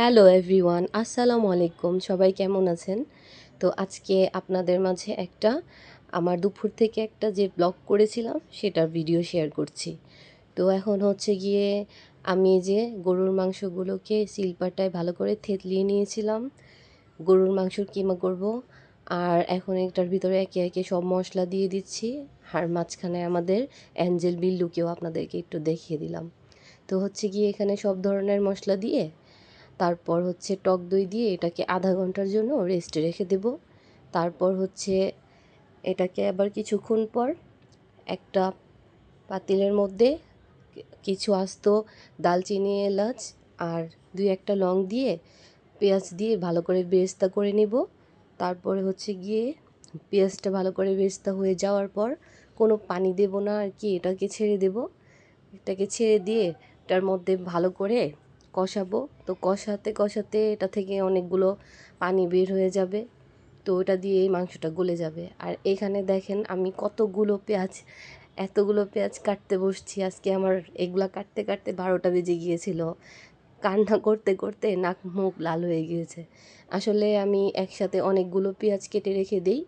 Hello everyone, আসসালামু আলাইকুম। সবাই কেমন আছেন? তো আজকে আপনাদের মাঝে একটা, আমার দুপুর থেকে একটা যে ব্লগ করেছিলাম, সেটার ভিডিও শেয়ার করছি। তো এখন হচ্ছে গিয়ে আমি যে গরুর মাংসগুলোকে শিলপাটায় ভালো করে থেতলিয়ে নিয়েছিলাম, গরুর মাংসর কিমা করব, আর এখন এটার ভিতরে একে একে সব মশলা দিয়ে দিচ্ছি, আর মাঝখানে আমাদের অ্যাঞ্জেল বিল্লুকেও আপনাদেরকে একটু দেখিয়ে দিলাম। তো হচ্ছে গিয়ে এখানে সব ধরনের মশলা দিয়ে তারপর হচ্ছে টক দই দিয়ে এটাকে আধা ঘণ্টার জন্য রেস্টে রেখে দেব। তারপর হচ্ছে এটাকে আবার কিছুক্ষণ পর একটা পাতিলের মধ্যে কিছু আস্ত দালচিনি, এলাচ আর দুই একটা লং দিয়ে পেঁয়াজ দিয়ে ভালো করে বেরেস্তা করে নেব। তারপরে হচ্ছে গিয়ে পেঁয়াজটা ভালো করে বেরেস্তা হয়ে যাওয়ার পর কোনো পানি দেব না আর কি, এটাকে ছেড়ে দেব। এটাকে ছেড়ে দিয়ে এটার মধ্যে ভালো করে কষাবো। তো কষাতে কষাতে এটা থেকে অনেকগুলো পানি বের হয়ে যাবে। তো ওটা দিয়ে এই মাংসটা গলে যাবে। আর এখানে দেখেন আমি কতগুলো পেঁয়াজ, এতগুলো পেঁয়াজ কাটতে বসছি। আজকে আমার এগুলা কাটতে কাটতে বারোটা বেজে গিয়েছিল। কান্না করতে করতে নাক মুখ লাল হয়ে গিয়েছে। আসলে আমি একসাথে অনেকগুলো পেঁয়াজ কেটে রেখে দিই।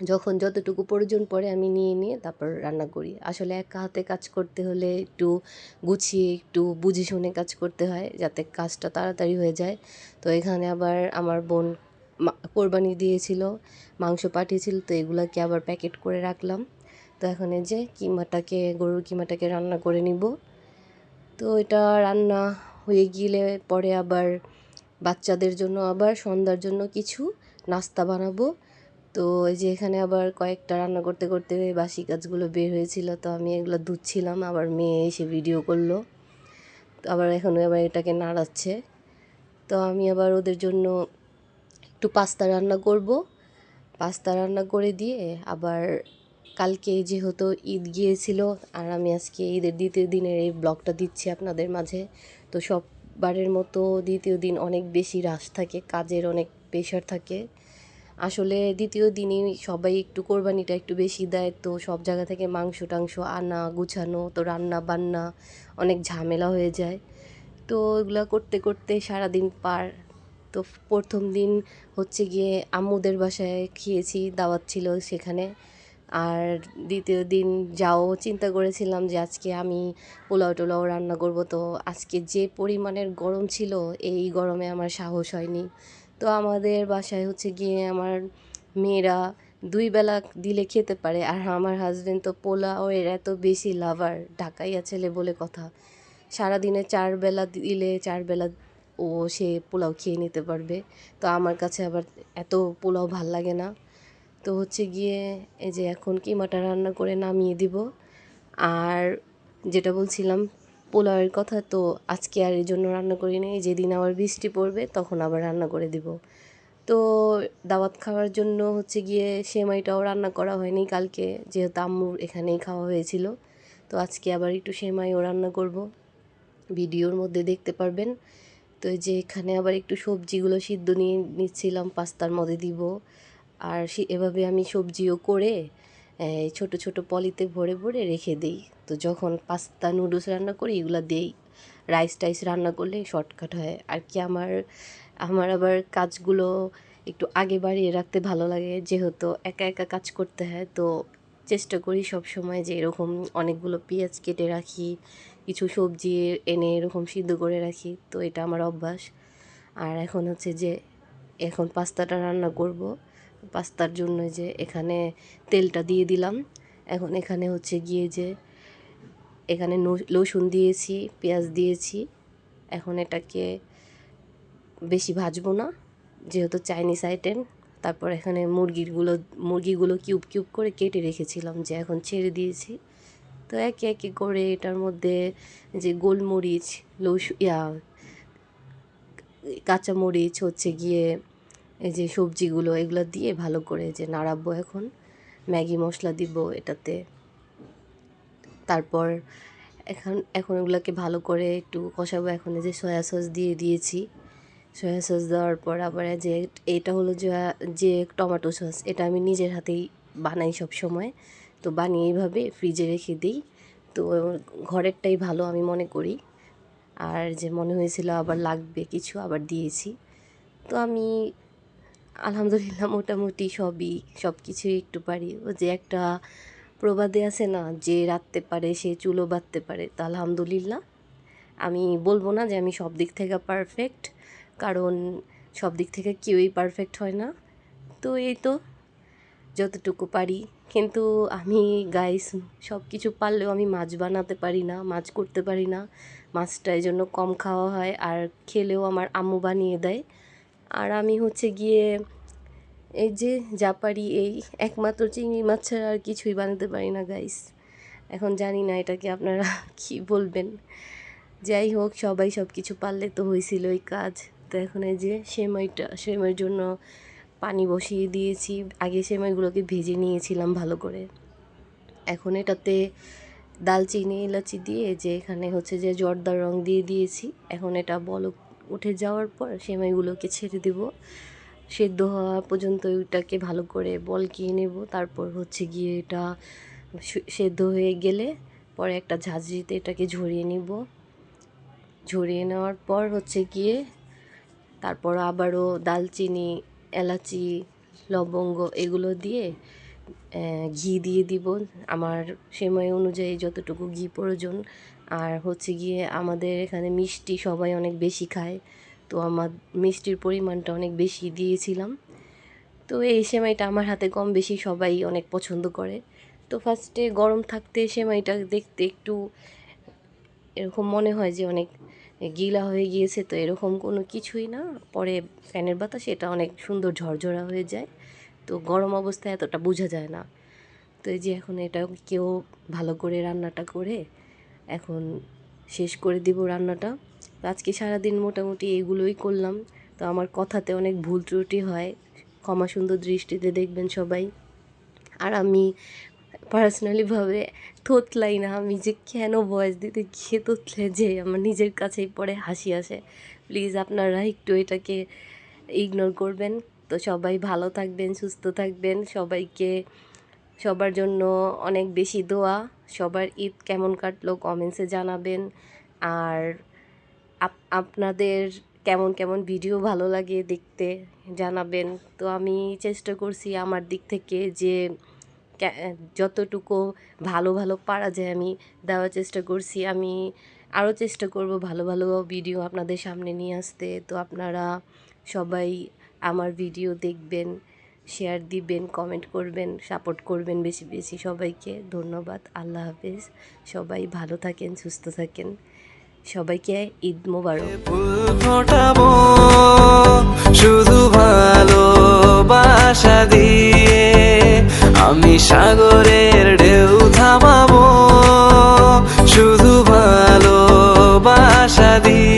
যখন যতটুকু প্রয়োজন পড়ে আমি নিয়ে নিয়ে তারপর রান্না করি। আসলে একা হাতে কাজ করতে হলে একটু গুছিয়ে, একটু বুঝে শুনে কাজ করতে হয় যাতে কাজটা তাড়াতাড়ি হয়ে যায়। তো এখানে আবার আমার বোন কোরবানি দিয়েছিল, মাংস পাঠিয়েছিল, তো এগুলাকে আবার প্যাকেট করে রাখলাম। তো এখন এই যে কিমাটাকে, গরুর কিমাটাকে রান্না করে নিব। তো এটা রান্না হয়ে গেলে পরে আবার বাচ্চাদের জন্য আবার সন্ধ্যার জন্য কিছু নাস্তা বানাবো। তো এই যে এখানে আবার কয়েকটা রান্না করতে করতে বাসি কাজগুলো বের হয়েছিল, তো আমি এগুলো ধুচ্ছিলাম, আবার মেয়ে এসে ভিডিও করল। তো আবার এখন আবার এটাকে নাড়াচ্ছে। তো আমি আবার ওদের জন্য একটু পাস্তা রান্না করব। পাস্তা রান্না করে দিয়ে আবার কালকে যেহেতু ঈদ গিয়েছিল, আর আমি আজকে ঈদের দ্বিতীয় দিনের এই ব্লগটা দিচ্ছি আপনাদের মাঝে, তো সববারের মতো দ্বিতীয় দিন অনেক বেশি রাশ থাকে, কাজের অনেক প্রেশার থাকে। আসলে দ্বিতীয় দিনই সবাই একটু কোরবানিটা একটু বেশি দেয়, তো সব জায়গা থেকে মাংস টাংস আনা, গুছানো, তো রান্না বান্না অনেক ঝামেলা হয়ে যায়। তো এগুলো করতে করতে সারাদিন পার। তো প্রথম দিন হচ্ছে গিয়ে আম্মুদের বাসায় খেয়েছি, দাওয়াত ছিল সেখানে। আর দ্বিতীয় দিন যাও চিন্তা করেছিলাম যে আজকে আমি পোলাও টোলাও রান্না করব, তো আজকে যে পরিমাণের গরম ছিল, এই গরমে আমার সাহস হয়নি। তো আমাদের বাসায় হচ্ছে গিয়ে আমার মেয়েরা দুই বেলা দিলে খেতে পারে। আর আমার হাজবেন্ড তো পোলাও এর এত বেশি লাভার ঢাকাইয়া ছেলে বলে কথা। সারাদিনে চার বেলা দিলে চার বেলা ও, সে পোলাও খেয়ে নিতে পারবে। তো আমার কাছে আবার এত পোলাও ভালো লাগে না। তো হচ্ছে গিয়ে এই যে এখন কিমাটা রান্না করে নামিয়ে দিব। আর যেটা বলছিলাম পোলাওয়ের কথা তো আজকে আর এই জন্য রান্না করি নি যেদিন আবার বৃষ্টি পড়বে তখন আবার রান্না করে দিব। তো দাওয়াত খাওয়ার জন্য হচ্ছে গিয়ে সেমাইটাও রান্না করা হয়নি কালকে, যেহেতু আম্মুর এখানেই খাওয়া হয়েছিল। তো আজকে আবার একটু সেমাইও রান্না করব। ভিডিওর মধ্যে দেখতে পারবেন। তো যে এখানে আবার একটু সবজিগুলো সিদ্ধ নিয়ে নিচ্ছিলাম, পাস্তার মধ্যে দিব। আর এভাবে আমি সবজিও করে ছোট ছোট পলিতে ভরে ভরে রেখে দিই। তো যখন পাস্তা নুডলস রান্না করি, এগুলো দিই রাইস টাইস রান্না করলে শর্টকাট হয়। আর কি আমার আমার আবার কাজগুলো একটু আগে বাড়িয়ে রাখতে ভালো লাগে, যেহেতু একা একা কাজ করতে হয়, তো চেষ্টা করি সব সময় যে এরকম অনেকগুলো পেঁয়াজ কেটে রাখি, কিছু সবজি এনে এরকম সিদ্ধ করে রাখি, তো এটা আমার অভ্যাস। আর এখন হচ্ছে যে, এখন পাস্তাটা রান্না করব। পাস্তার জন্য যে এখানে তেলটা দিয়ে দিলাম। এখন এখানে হচ্ছে গিয়ে যে এখানে রসুন দিয়েছি, পেঁয়াজ দিয়েছি। এখন এটাকে বেশি ভাজবো না, যেহেতু চাইনিজ আইটেম। তারপর এখানে মুরগিগুলো মুরগিগুলো কিউব কিউব করে কেটে রেখেছিলাম, যে এখন ছেড়ে দিয়েছি। তো একে একে করে এটার মধ্যে যে গোলমরিচ, লস, ইয়া, কাঁচামরিচ হচ্ছে গিয়ে এই যে সবজিগুলো, এগুলো দিয়ে ভালো করে যে নাড়াবো এখন। ম্যাগি মশলা দিব এটাতে। তারপর এখন এখন ওগুলোকে ভালো করে একটু কষাবো। এখন যে সয়া সস দিয়ে দিয়েছি। সয়া সস দেওয়ার পর আবার যে এটা হলো যে যে টমেটো সস এটা আমি নিজের হাতেই বানাই সব সময় তো বানিয়ে এইভাবে ফ্রিজে রেখে দিই। তো ঘরেরটাই ভালো আমি মনে করি। আর যে মনে হয়েছিল আবার লাগবে কিছু, আবার দিয়েছি। তো আমি আলহামদুলিল্লাহ মোটামুটি সবই সব কিছুই একটু পারি। ও যে একটা প্রবাদে আছে না, যে রাঁধতে পারে, সে চুলো বাঁধতে পারে, তা আলহামদুলিল্লাহ। আমি বলব না যে আমি সব দিক থেকে পারফেক্ট কারণ সব দিক থেকে কেউই পারফেক্ট হয় না। তো এই তো, যতটুকু পারি। কিন্তু আমি গাইস সব কিছু পারলেও আমি মাছ বানাতে পারি না, মাছ করতে পারি না। মাছটা এই জন্য কম খাওয়া হয়, আর খেলেও আমার আম্মু বানিয়ে দেয়। আর আমি হচ্ছে গিয়ে এই যে যা পারি এই একমাত্র চিংড়ি মাছ ছাড়া আর কিছুই বানাতে পারি না গাইস এখন জানি না এটাকে আপনারা কি বলবেন। যাই হোক, সবাই সব কিছু পারলে তো হয়েছিল ওই কাজ। তো এখন এই যে সেমাইটা, সেমাইয়ের জন্য পানি বসিয়ে দিয়েছি। আগে সেমাইগুলোকে ভেজে নিয়েছিলাম ভালো করে। এখন এটাতে দালচিনি এলাচি দিয়ে যে এখানে হচ্ছে যে জর্দার রং দিয়ে দিয়েছি। এখন এটা বলক উঠে যাওয়ার পর সেমাইগুলোকে ছেড়ে দেব। সেদ্ধ হওয়া পর্যন্ত ওইটাকে ভালো করে বলকিয়ে নেব। তারপর হচ্ছে গিয়ে এটা সেদ্ধ হয়ে গেলে পরে একটা ঝাঁঝরিতে এটাকে ঝরিয়ে নিব। ঝরিয়ে নেওয়ার পর হচ্ছে গিয়ে তারপর আবারও দালচিনি, এলাচি, লবঙ্গ এগুলো দিয়ে ঘি দিয়ে দিব। আমার সময় অনুযায়ী যতটুকু ঘি প্রয়োজন। আর হচ্ছে গিয়ে আমাদের এখানে মিষ্টি সবাই অনেক বেশি খায়। তো আমার মিষ্টির পরিমাণটা অনেক বেশি দিয়েছিলাম। তো এই সেমাইটা আমার হাতে কম বেশি সবাই অনেক পছন্দ করে। তো ফার্স্টে গরম থাকতে সেমাইটা দেখতে একটু এরকম মনে হয় যে অনেক গিলা হয়ে গিয়েছে, তো এরকম কোনো কিছুই না। পরে ফ্যানের বাতাস এটা অনেক সুন্দর ঝরঝরা হয়ে যায়। তো গরম অবস্থায় এতটা বোঝা যায় না। তো এই যে এখন এটা কেউ ভালো করে রান্নাটা করে এখন শেষ করে দিব রান্নাটা। আজকে সারাদিন মোটামুটি এগুলোই করলাম। তো আমার কথাতে অনেক ভুল ত্রুটি হয়। ক্ষমা সুন্দর দৃষ্টিতে দেখবেন সবাই। আর আমি পার্সোনালিভাবে থতলাই না। আমি যে কেন ভয়েস দিতে গিয়ে তোতলে যে আমার নিজের কাছেই পরে হাসি আসে। প্লিজ আপনারা একটু এটাকে ইগনোর করবেন। তো সবাই ভালো থাকবেন, সুস্থ থাকবেন। সবাইকে সবার জন্য অনেক বেশি দোয়া। সবার ঈদ কেমন কাটলো কমেন্টসে জানাবেন। আর আপনাদের কেমন কেমন ভিডিও ভালো লাগে দেখতে জানাবেন। তো আমি চেষ্টা করছি আমার দিক থেকে যে যতটুকু ভালো ভালো পারা যায় আমি দেওয়ার চেষ্টা করছি। আমি আরও চেষ্টা করব ভালো ভালো ভিডিও আপনাদের সামনে নিয়ে আসতে। তো আপনারা সবাই আমার ভিডিও দেখবেন শেয়ার দিবেন কমেন্ট করবেন সাপোর্ট করবেন বেশি বেশি সবাইকে। ধন্যবাদ, আল্লাহ হাফেজ। সবাই ভালো থাকেন, সুস্থ থাকেন। সবাইকে ঈদ মোবারক। শুধু ভালোবাসা দিয়ে আমি সাগরের ঢেউ থামাবো শুধু ভালোবাসা দিয়ে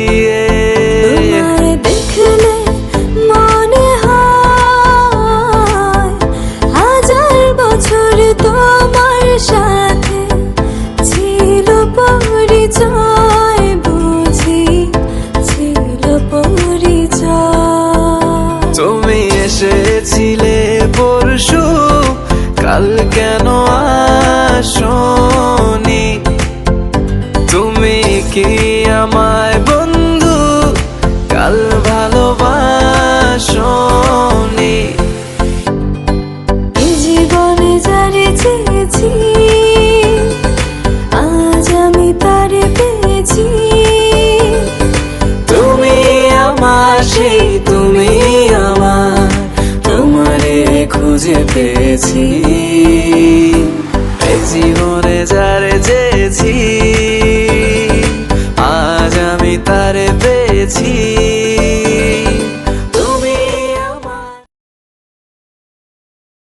কাল কেন আসনি? তুমি কি আমায় বন্ধু? কাল ভালোবাসনি। জীবনে যারে চেয়েছি আজ আমি তারে পেয়েছি। তুমি আমার সেই তুমি আমার তোমারে খুঁজে পেয়েছি।